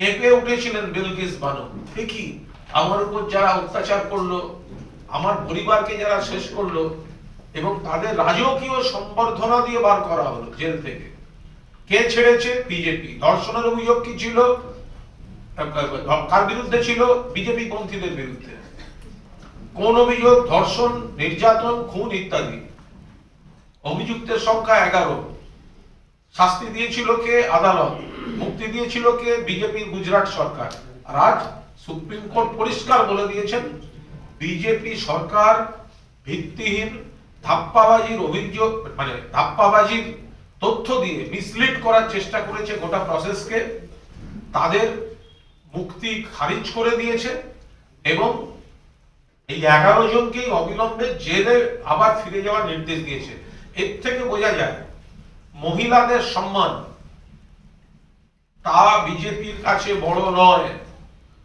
কেঁপে উঠেছিলেন বিলকিস বানু। ঠিকই আমার উপর যারা অত্যাচার করল, আমার পরিবারকে যারা শেষ করল, এবং তাদের রাজকীয় সম্বর্ধনা দিয়ে বার করা হলো জেল থেকে। কে ছেড়েছে? বিজেপি। ধর্ষণের অভিযোগ কি ছিল? কার বিরুদ্ধে ছিল? বিজেপি পন্থীদের বিরুদ্ধে। কোন অভিযোগ? ধর্ষণ, নির্যাতন, খুন ইত্যাদি। অভিযুক্তের সংখ্যা এগারো। শাস্তি দিয়েছিল কে? আদালত। মুক্তি দিয়েছিল কে? বিজেপির গুজরাট সরকার। আর আজ সুপ্রিম কোর্ট পরিষ্কার বলে দিয়েছেন, বিজেপি সরকার ভিত্তিহীন ধাপ্পাবাজির অভিযোগ মানে ধাপ্পাবাজির তথ্য দিয়ে মিসলিড করার চেষ্টা করেছে গোটা প্রসেসকে তাদের মুক্তি খারিজ করে দিয়েছে এবং এই এগারো জনকেই অবিলম্বে জেলে আবার ফিরে যাওয়ার নির্দেশ দিয়েছে। এর থেকে বোঝা যায়, মহিলাদের সম্মান তা বিজেপির কাছে বড় নয়।